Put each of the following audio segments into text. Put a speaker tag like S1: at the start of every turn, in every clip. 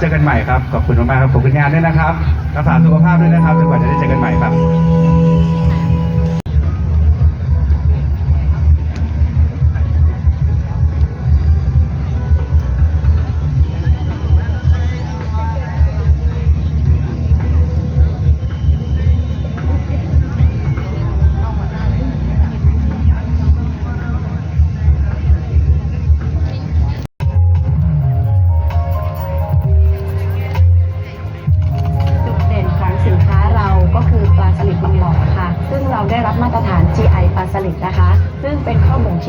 S1: เจอกันใหม่ครับ ขอบคุณมากๆครับขอบคุณงานด้วยนะครับ รักษาสุขภาพด้วยนะครับจนกว่าจะได้เจอกันใหม่ครับ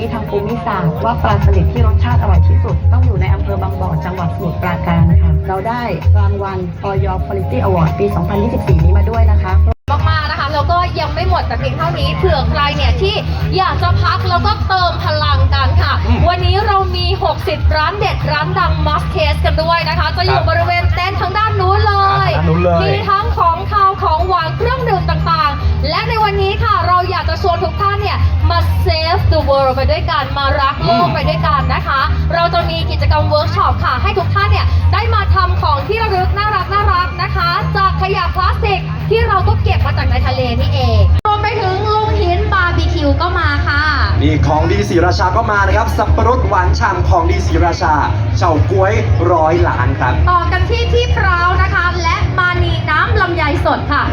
S2: ชี้ทางภูมิศาสตร์ว่าปลาสลิดที่รสชาติอร่อยที่สุด ต้องอยู่ในอำเภอบางบ่อจังหวัดสมุทรปราการค่ะ เราได้รางวัลออย Quality Award ปี 2024 นี้มาด้วยนะคะ
S3: หมดแต่เพียงเท่านี้เผื่อใครเนี่ยที่อยากจะพักแล้วก็เติมพลังกันค่ะ วันนี้เรามี 60 ร้านเด็ดร้านดังมัสเทสกันด้วยนะคะ จะอยู่
S1: ครับ
S3: บริเวณเต็นท์ทางด้านนู้นเลย
S1: อ่าทางด้านนู้นเลย
S3: มีทั้งของคาวของหวานเครื่องดื่มต่างๆ และในวันนี้ค่ะเราอยากจะชวนทุกท่านเนี่ยมา save the world ไปด้วยกันมารักโลกไปด้วยกันนะคะ เราจะมีกิจกรรมเวิร์กช็อปค่ะ ให้ทุกท่านเนี่ยได้มาทำของที่ระลึกน่ารักน่ารักนะคะ จ นี่
S4: ของดีศรีราชาก็มานะครับ สับปะรดหวานฉ่ำของดีศรีราชา เฉาก๊วยร้อยล้านครับ
S3: ต่อกันที่ที่พร้าวนะคะ และมานีน้ำลำไยสดค่ะ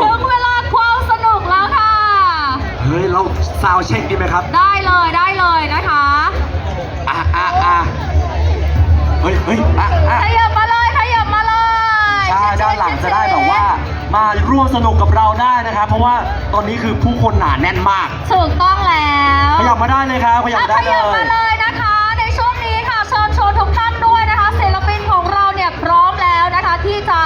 S3: ถึงเวลาความสนุกแล้วค่ะ
S4: เฮ้ย เราซาวเช็คดีไหมครับ
S3: ได้เลยได้เลยนะคะ
S4: อะอะอะเฮ้ยเฮ้ยอะอะ
S3: ขยับมาเลยขยับมาเลย
S4: ใช่ด้านหลังจะได้แบบว่า มาร่วมสนุกกับเราได้นะครับ เพราะว่าตอนนี้คือผู้คนหนาแน่นมาก
S3: ถูกต้องแล้ว
S4: ขยับมาได้เลยครับขยับได้เล
S3: ยขยับมาเลยนะคะ ในช่วงนี้ค่ะเชิญชวนทุกท่านด้วยนะคะศิลปินของเราเนี่ยพร้อมแล้วนะคะที่จะ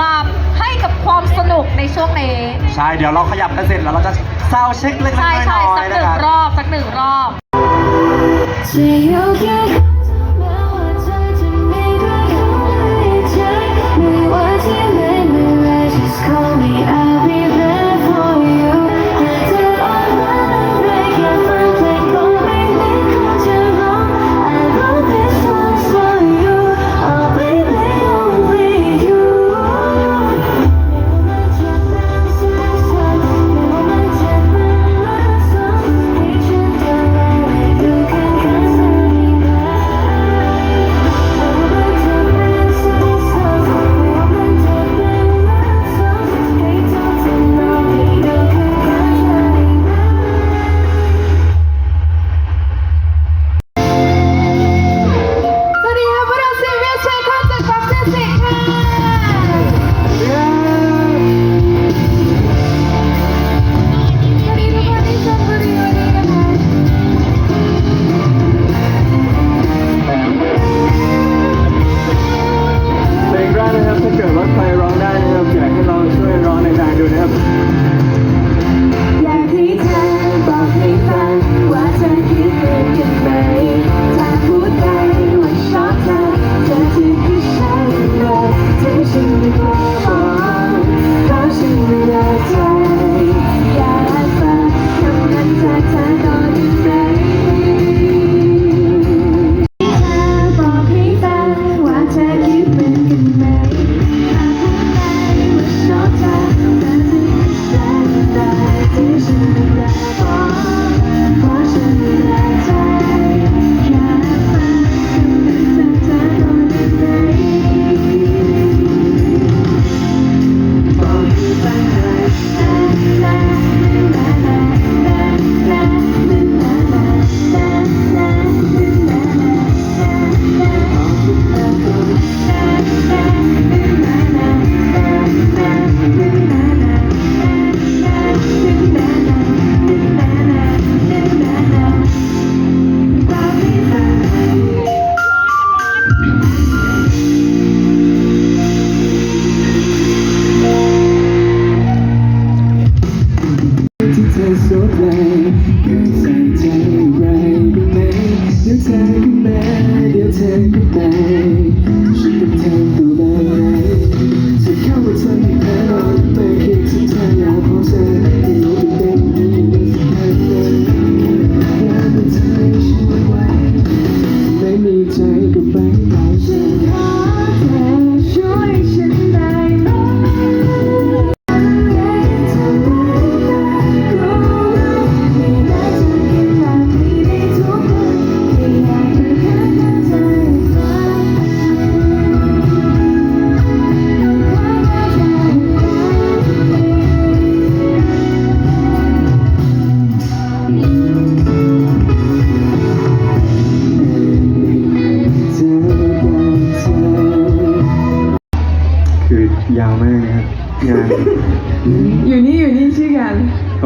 S3: มาให้กับความสนุกในช่วงนี้
S4: ใช่เดี๋ยวเราขยับกันเสร็จแล้วเราจะซาวเช็คเล็กน้อยๆนะครับ
S3: ใช่สักหนึ่งรอบ
S5: สักหนึ่ง
S6: ร
S7: อบ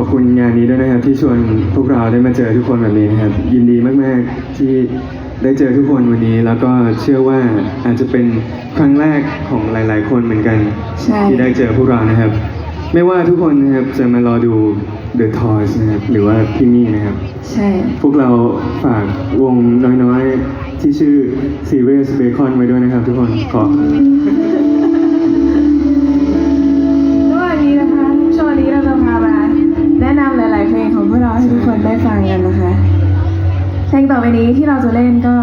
S7: อ
S6: บคุณงานนี้ด้วยนะครับ ที่ชวนพวกเราได้มาเจอทุกคนแบบนี้นะครับ ยินดีมาก ๆ ที่ได้เจอทุกคนวันนี้ แล้วก็เชื่อว่าอาจจะเป็นครั้งแรกของหลาย ๆ คนเหมือนกัน
S7: ใช่
S6: ที่ได้เจอพวกเรานะครับ ไม่ว่าทุกคนนะครับจะมารอดู The Toys นะครับหรือว่าพี่มี่นะครับ
S7: ใช่
S6: พวกเราฝากวงน้อย ๆ ที่ชื่อ Serious Bacon ไว้ด้วยนะครับทุกคนขอ
S7: ต่อไปนี้ที่เราจะเล่นก็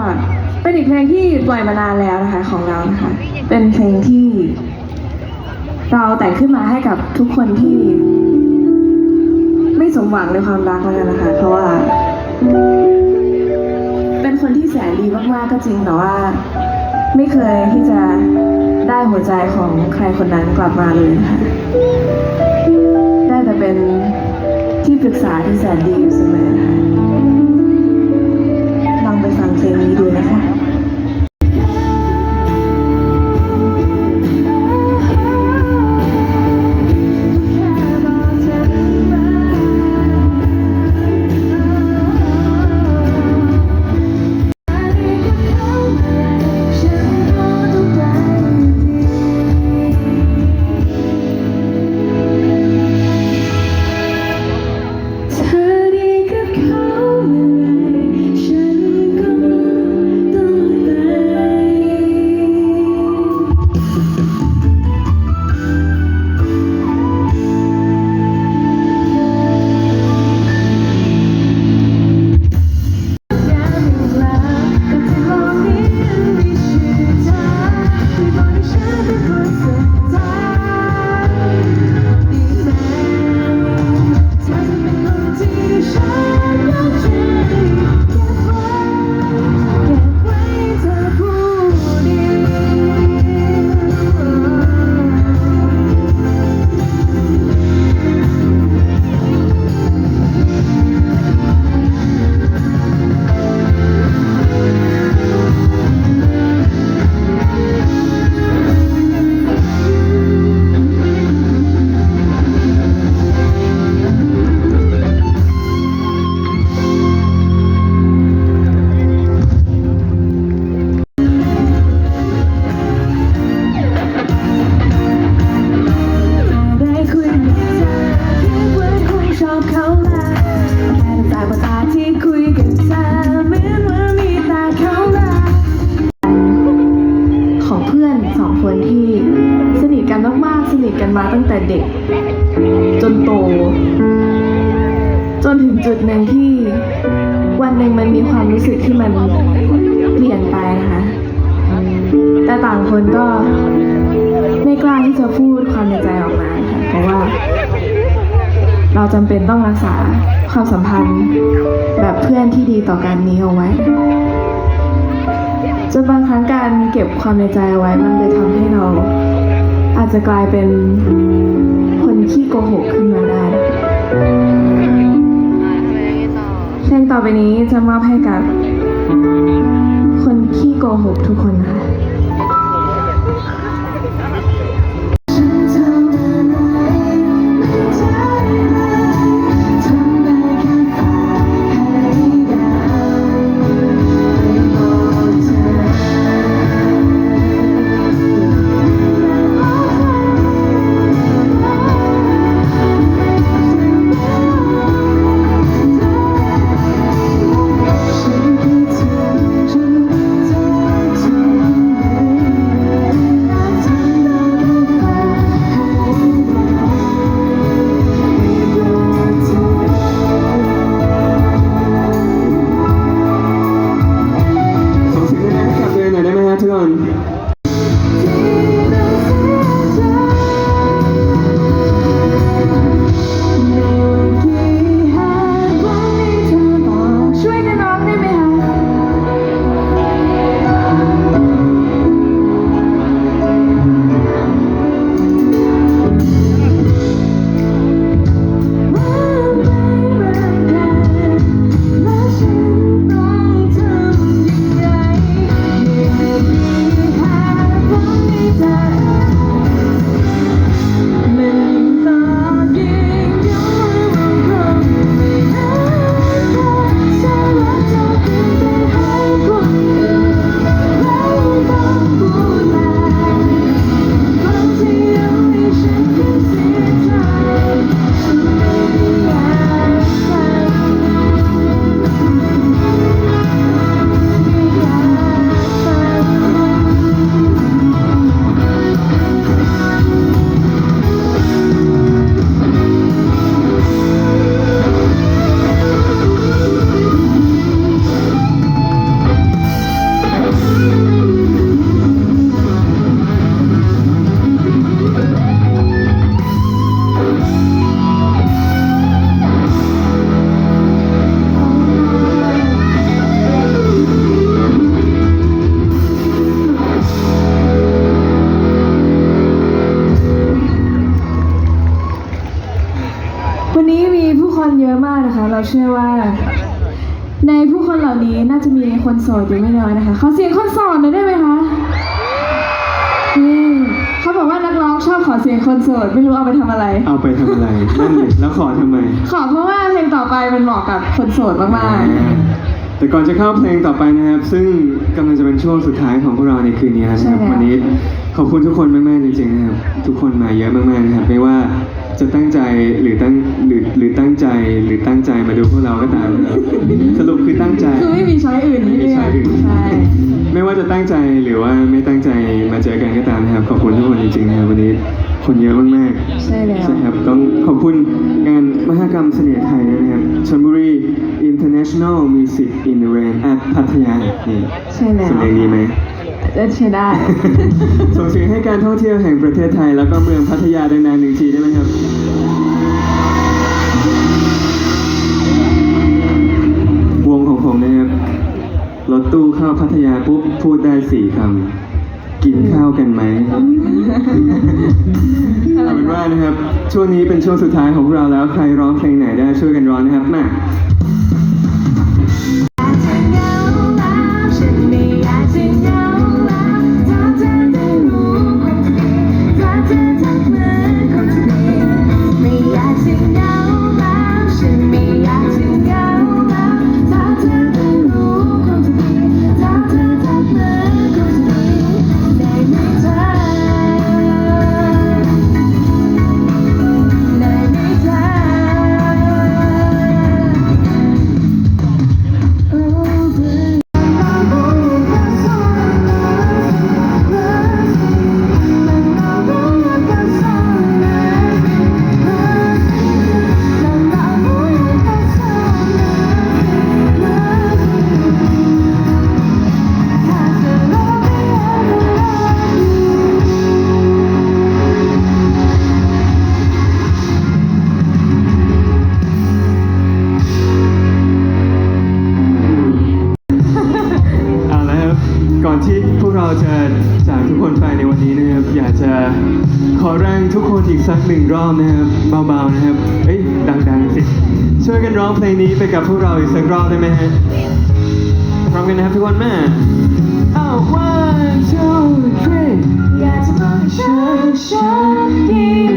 S7: เป็นอีกเพลงที่ปล่อยมานานแล้วนะคะของเรานะคะ เป็นเพลงที่ เราแต่งขึ้นมาให้กับทุกคนที่ ไม่สมหวังในความรักแล้วกันนะคะ เพราะว่า เป็นคนที่แสนดีมากๆก็จริงแต่ว่า ไม่เคยที่จะได้หัวใจของใครคนนั้นกลับมาเลยนะคะได้แต่เป็นที่ปรึกษาที่แสนดีอยู่เสมอนะคะ มาตั้งแต่เด็ก จนโต จนถึงจุดหนึ่งที่วันหนึ่งมันมีความรู้สึกที่มันเปลี่ยนไปนะคะ แต่ต่างคนก็ไม่กล้าที่จะพูดความในใจออกมาค่ะเพราะว่า เราจำเป็นต้องรักษาความสัมพันธ์แบบเพื่อนที่ดีต่อกันนี้เอาไว้จนบางครั้งการเก็บความในใจไว้มันเลยทำให้เรา อาจจะกลายเป็นคนขี้โกหกขึ้นมาได้เพลงต่อไปนี้จะมอบให้กับ คนขี้โกหกทุกคนนะคะ
S8: องชอบขอเสียงคนโสดไม่รู้เอาไปทำอะไร
S6: เอาไปทำอะไรนั่นเลยแล้วขอทำไม
S8: ขอเพราะว่าเพลงต่อไปมันเหมาะกับคนโสดมากๆ
S6: แต่ก่อนจะเข้าเพลงต่อไปนะครับ ซึ่งกำลังจะเป็นช่วงสุดท้ายของพวกเราในคืนนี้นะครับ
S8: ใช่แล้ว
S6: วันนี้ขอบคุณทุกคนมากๆจริงๆนะครับทุกคนมาเยอะมากๆนะครับไม่ว่า จะตั้งใจหรือตั้งหรือหรือตั้งใจหรือตั้งใจมาดูพวกเราก็ตามนะครับสรุปคือตั้งใจ
S8: คือไม่มีช้อยอื่นให้
S6: ไม่
S8: เลื
S6: ใช่
S8: อก
S6: อื่น
S8: ใช่
S6: ไม่ว่าจะตั้งใจหรือว่าไม่ตั้งใจมาเจอกันก็ตามนะครับ ขอบคุณทุกคนจริงๆนะครับวันนี้คนเยอะมากๆ
S8: ใช่แล้ว
S6: ใช่ครับต้องขอบคุณงานมหกรรมเสน่ห์ไทยด้วยนะครับชลบุรี International Music in the Rain at พัทยานี่
S8: ใช่แล้ว
S6: สำเนียงดีไหม
S8: เออใช่ได้
S6: ส่งเสียงให้การท่องเที่ยวแห่งประเทศไทย แล้วก็เมืองพัทยาดังๆหนึ่งทีได้ไหมครับ วงของผมนะครับ รถตู้เข้าพัทยาปุ๊บ พูดได้สี่คำ กินข้าวกันไหมเอาเป็นว่านะครับ ช่วงนี้เป็นช่วงสุดท้ายของพวกเราแล้ว ใครร้องเพลงไหนได้ช่วยกันร้องนะครับ มา
S7: ทุกคนแม่เอา
S6: one two three
S7: อยากจะบอกให้ฉันฉันยิ่ง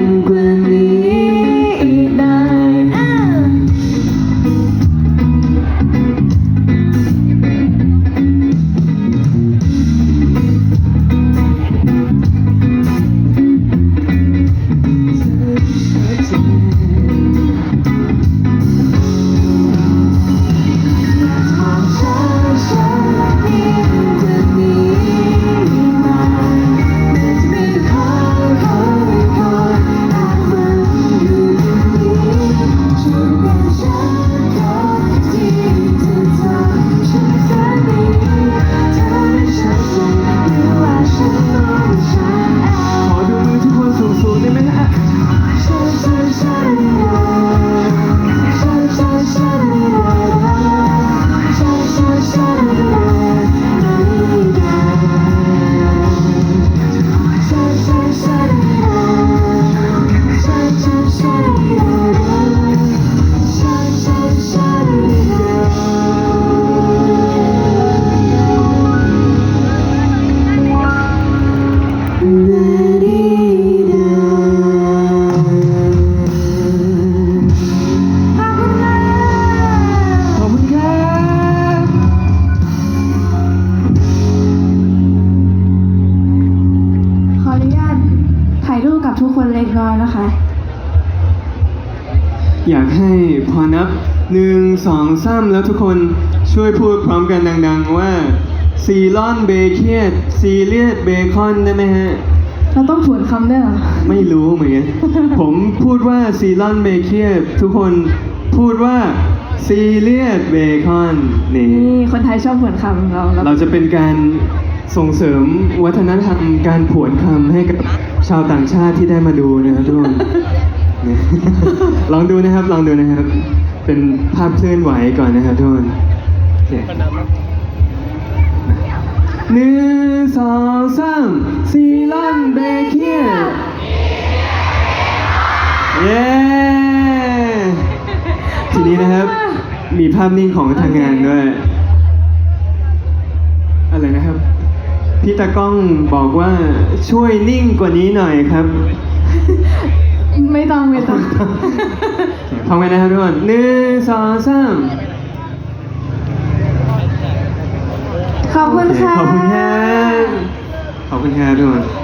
S8: ถ่ายรูปกับทุกคนเล็กน้อยนะคะ
S6: อยากให้พอนับหนึ่งสองสามแล้วทุกคนช่วยพูดพร้อมกันดังๆว่าซีลอนเบเคียดซีเลียดเบคอนได้ไหมฮะ
S8: เราต้องผวนคำด้วยเหรอ
S6: ไม่รู้เหมือนกัน ผมพูดว่าซีลอนเบเคียดทุกคนพูดว่าซีเลียดเบคอนนี่
S8: นี่คนไทยชอบผวนคำเรา
S6: เราจะเป็นการส่งเสริมวัฒนธรรมการผวนคำให้กับ ชาวต่างชาติที่ได้มาดูนะครับทุกคนเนี่ยลองดูนะครับลองดูนะครับ เป็นภาพเคลื่อนไหวก่อนนะครับทุกคนโอเคหนึ่งสองสามซีลอนเบเคียเย้ทีนี้นะครับ มีภาพนิ่งของทางงานด้วย พี่ตากล้องบอกว่าช่วยนิ่งกว่านี้หน่อยครับ
S7: ไม่ต้องไม่ต้อง
S6: พร้อมไหมนะครับทุกคนหนึ่งสองสาม
S7: ขอบคุณค่ะ
S6: ขอบคุณครับขอบคุณครับทุกคน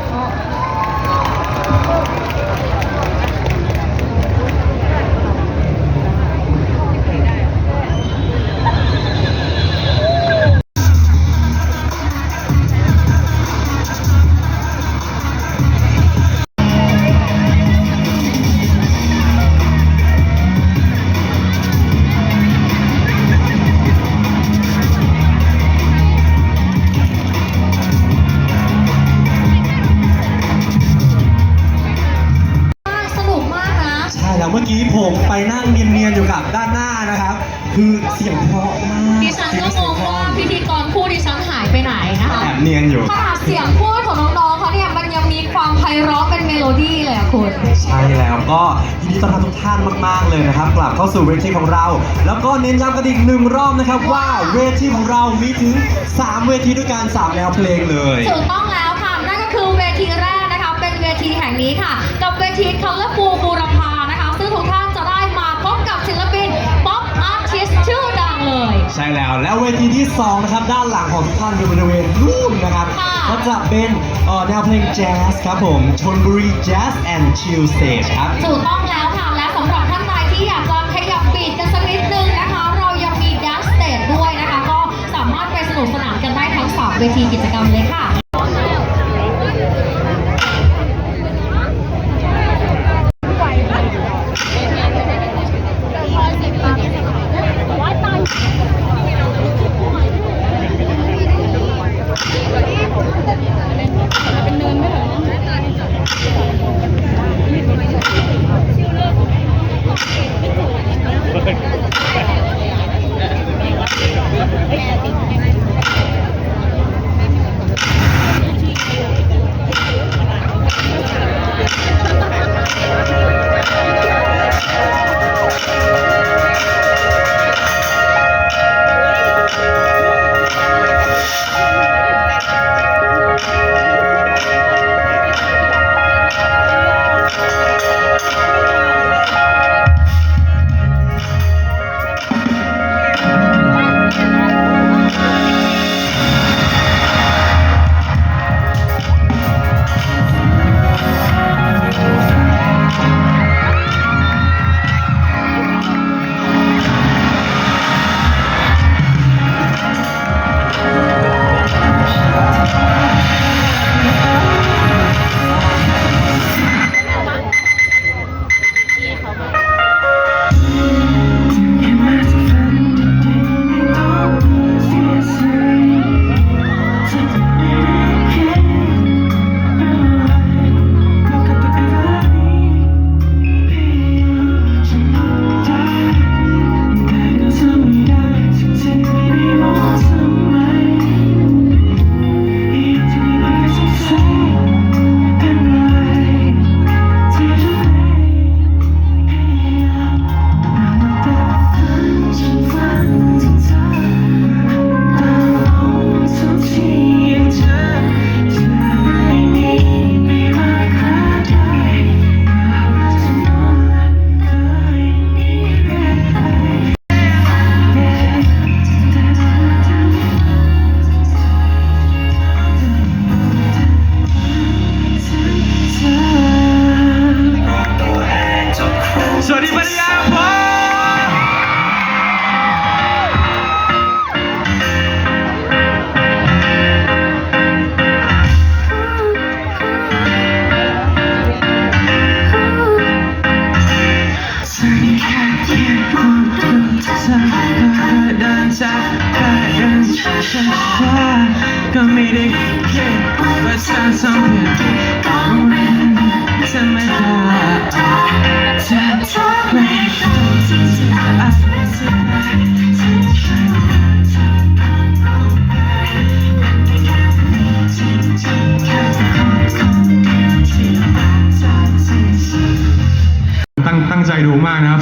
S4: ต้อนรับทุกท่านมาก ๆ เลยนะครับ กลับเข้าสู่เวทีของเรา แล้วก็เน้นย้ำกันอีกหนึ่งรอบนะครับว่าเวทีของเรามีถึง 3 เวทีด้วยกัน3แนวเพลงเลย
S5: ถูกต้องแล้วค่ะ นั่นก็คือเวทีแรกนะคะ เป็นเวทีแห่งนี้ค่ะ กับเวที Colorful บูร
S4: ใช่แล้วแล้วเวทีที่2นะครับด้านหลังของทุกท่านอยู่บริเวณนู่นนะครับ
S5: ค่ะ
S4: ก็จะเป็นเอ่อแนวเพลงแจ๊สครับผมชนบุรีแจ๊สแอนด์ชิลสเตจครับ
S5: ถูกต้องแล้วค่ะและสำหรับท่านใดที่อยากจะขยับบีดกันสักนิดนึงนะคะ เรายังมี Dance Stage ด้วยนะคะ ก็สามารถไปสนุกสนานกันได้ทั้งสามเวทีกิจกรรมเลยค่ะ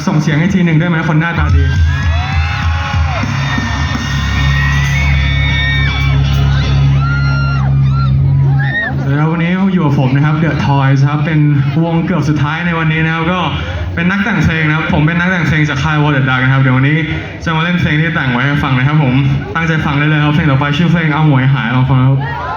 S9: ส่
S10: งเสี
S5: ยงให้ทีหนึ่งได้ไหมคนหน้าตาดี แล้ววันนี้อยู่กับผมนะครับ The Toys ครับ เป็นวงเกือบสุดท้ายในวันนี้นะครับ ก็เป็นนักแต่งเพลงนะครับ ผมเป็นนักแต่งเพลงจากค่าย Wall Dark นะครับ เดี๋ยววันนี้จะมาเล่นเพลงที่แต่งไว้ให้ฟังนะครับผม ตั้งใจฟังได้เลยครับ เพลงต่อไปชื่อเพลงเอาหวยหายลองฟังครับ